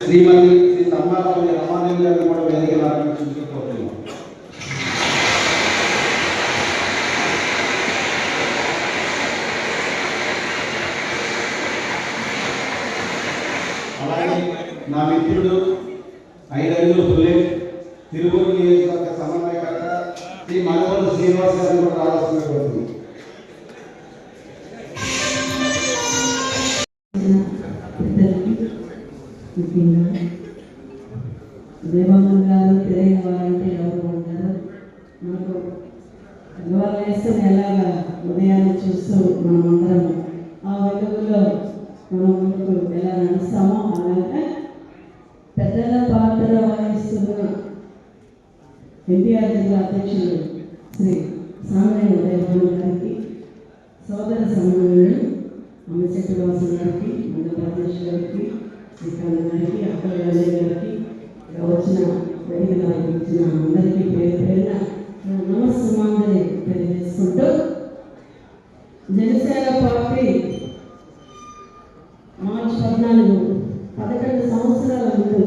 శ్రీమతి శ్రీ తమ్మాపల్లి రమాదేవి గారిని కూడా వేదిక అలాగే నా మిత్రుడు ఐదడుగుల బుల్లెట్ తిరుపూరు నియోజకవర్గ సమన్వయకర్త శ్రీ మనవరు శ్రీనివాస్ గారిని కూడా రావాల్సింది కోరుతున్నాం పెద్దలకి ఎవరు ఉంటారు మనకు ఇవాళ ఎలాగా ఉదయాన్ని చూస్తూ మనం అందరం ఆ వెలుగులో మనం ముందుకు ఎలా నడుస్తామో అలాగే ఎన్టీఆర్ జిల్లా అధ్యక్షులు శ్రీ సామయ్య ఉదయభాను గారికి సోదర సమన్వయుడు అమ్మచెట్టు వాసు గారికి మండపాధేష్ గారికి శ్రీకాంత్ గారికి అక్క గారికి ఇక్కడ వచ్చిన వేదిక ఇచ్చిన అందరికీ పేరు పేరున నమస్సుమాందని తెలియజేసుకుంటూ జనసేన పార్టీ మార్చి పద్నాలుగు పదకొండు సంవత్సరాల ముందు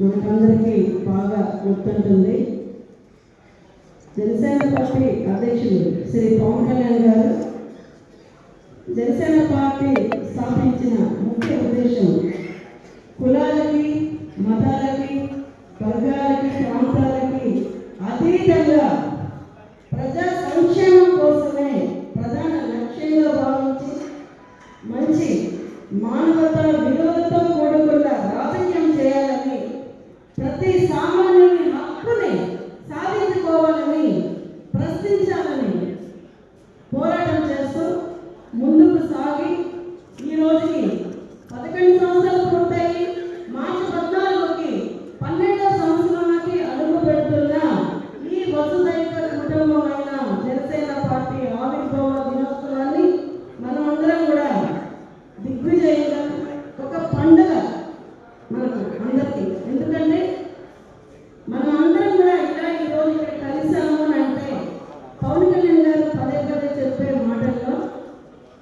మనకందరికీ బాగా గుర్తుంటుంది. జనసేన పార్టీ అధ్యక్షుడు శ్రీ పవన్ కళ్యాణ్ గారు జనసేన పార్టీ స్థాపించిన ముఖ్య పోరాటం చేస్తూ ముందుకు సాగి ఈ రోజుకి పదకొండు సంవత్సరాలు పూర్తయి మార్చి పద్నాలుగుకి పన్నెండవ సంవత్సరానికి అడుగు పెడుతున్న ఈ వసుదైక కుటుంబమైన జనసేన పార్టీ ఆవిర్భావ దినోత్సవాన్ని మనమందరం కూడా దిగ్విజయంగా ఒక పండుగ మనకు అందరికీ ఎందుకంటే మనం అందరం కూడా ఇలా ఈ రోజు ఇక్కడ కలిసాము అని అంటే పవన్ కళ్యాణ్ గారు పదే పదే చెప్పే మాటల్లో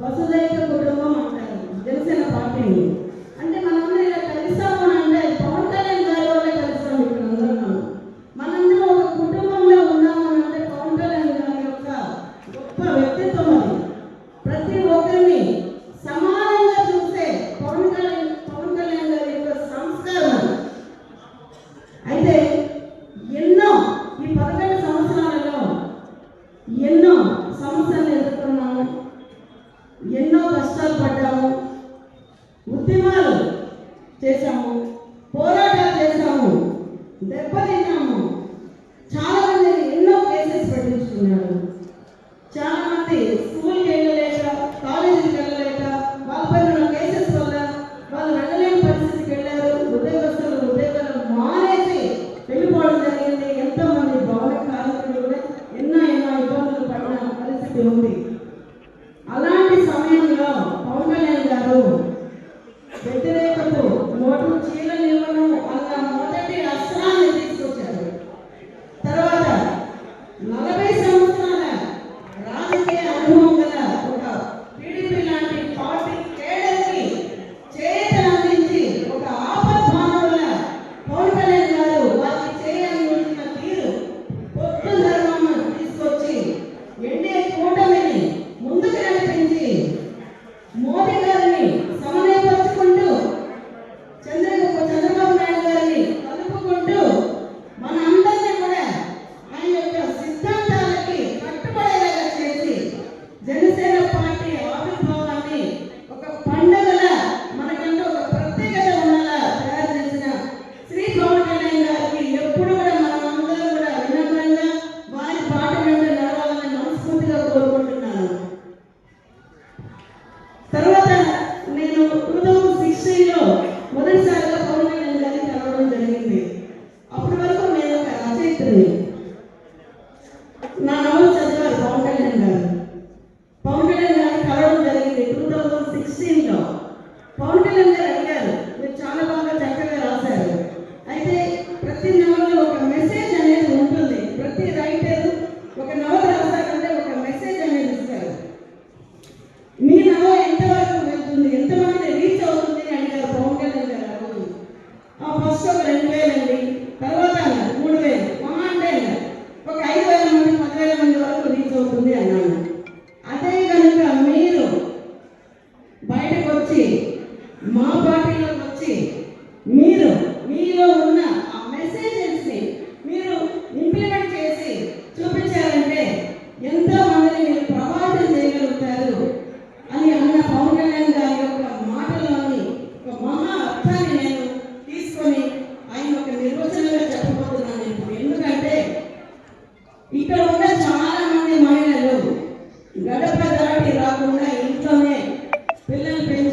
వసుదైక కుటుంబం అంటారు. జనసేన పార్టీని అంటే మనం ఇలా కలిసాము అని అంటే పవన్ కళ్యాణ్ గారి వల్లే కలిసాము ఇక్కడ అందరం మనందరం ఒక కుటుంబంలో ఉన్నాము అని అంటే పవన్ కళ్యాణ్ గారి యొక్క గొప్ప వ్యక్తిత్వం అది. ప్రతి ఒక్కరిని సమానంగా చూస్తే పవన్ కళ్యాణ్ పవన్ కళ్యాణ్ గారి యొక్క సంస్కారం అయితే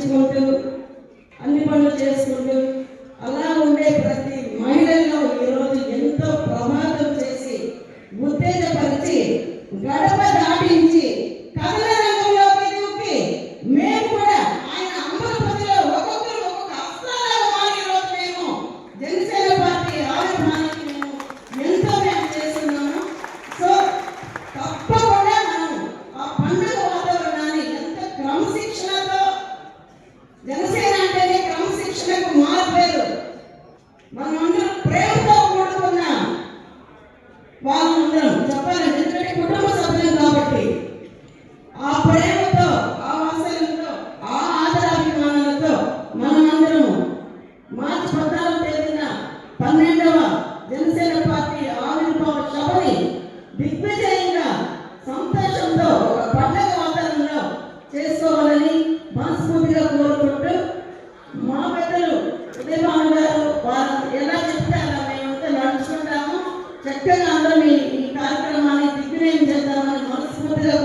చదివించుకుంటూ అన్ని పనులు చేసుకుంటూ అలా ఉండే ప్రతి మహిళల్లో ఈరోజు ఎంతో ప్రమాదం చేసి ఉత్తేజపరిచి గడప ప్రేమతో ఆ వాత్సల్యంతో ఆ ఆదరాభిమానాలతో మనమందరము మార్చి పద్నాలుగు తేదీన పన్నెండవ జనసేన పార్టీ ఆవిర్భావ సభని దిగ్విజయంగా సంతోషంతో ఒక పండగ వాతావరణంలో చేసుకోవాలని మనస్ఫూర్తిగా కోరుకుంటూ మా పెద్దలు ఉదయభాను గారు వారు ఎలా చెప్తారో మేమంతా నడుచుకుంటాము. చక్కగా అందరం ఈ ఈ కార్యక్రమాన్ని దిగ్విజయం చేద్దామని మనస్ఫూర్తిగా